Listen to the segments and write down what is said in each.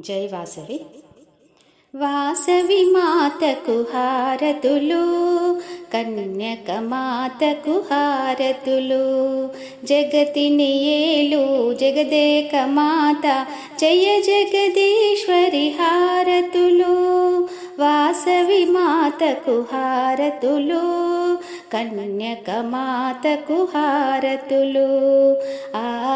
జై వాసవి. వాసవి మాతకు హారతులు కన్యక మాతకు హారతులు. జగతిని ఏలు జగదేక మాత జయ జగదీశ్వరి హారతులు. వాసవి మాతకు హారతులు కన్యక మాతకు హారతులు. ఆ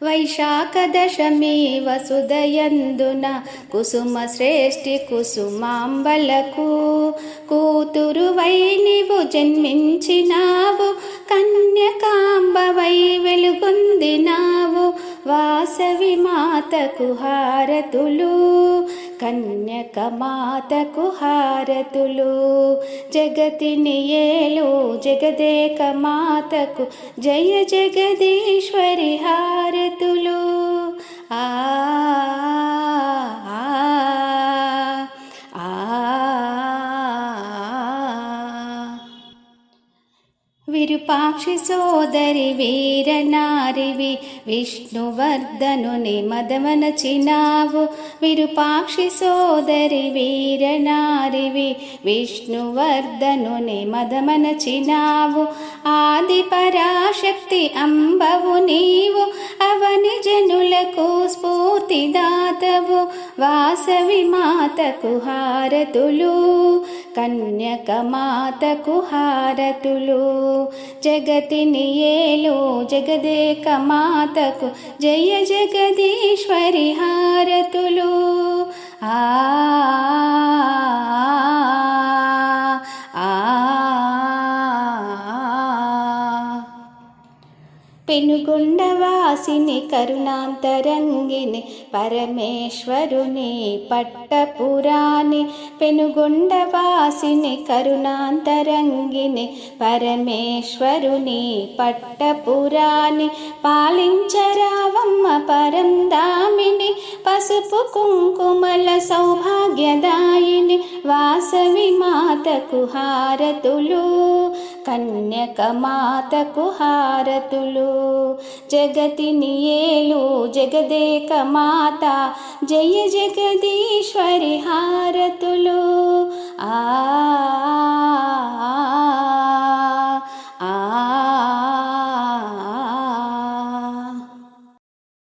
వైశాఖ దశమి వసుదయందున కుసుమ శ్రేష్ఠి కుసుమాంబలకు కూతురు వై నీవు జన్మించినావు కన్యకాంబవై వెలుగొందినావు వాసవి మాతకు హారతులు కన్యక మాతకు హారతులు జగతిని ఏలు జగదేక మాతకు జయ జగదీశ్వరి హారతులు. ఆ ఆ, విరూపాక్షి సోదరి వీర వీరనారివి విష్ణువర్ధనుని మదమనచినావు విరూపాక్షి సోదరి వీర వీరనారివి విష్ణువర్ధనుని మదమనచినావు ఆది పరాశక్తి అంబవు నీవు స్ఫూర్తిదాతవు వాసవి మాతకు హారతులు కన్యక మాతకు హారతులు. జగతిని ఏలు జగదేక మాతకు జయ జగదీశ్వరి హారతులు. ఆ, పెనుగొండవాసిని కరుణాంతరంగిని పరమేశ్వరుని పట్టపురాణి. పెనుగొండవాసిని కరుణాంతరంగిని పరమేశ్వరుని పట్టపురాణి. పాలించరావమ్మ పరందామిని పసుపు కుంకుమల సౌభాగ్యదాయిని వాసవి మాతకు హారతులు కన్యకమాతకు హారతులు జగతిని ఏలు జగదేక మాత జయ జగదీశ్వరి హారతులు ఆ.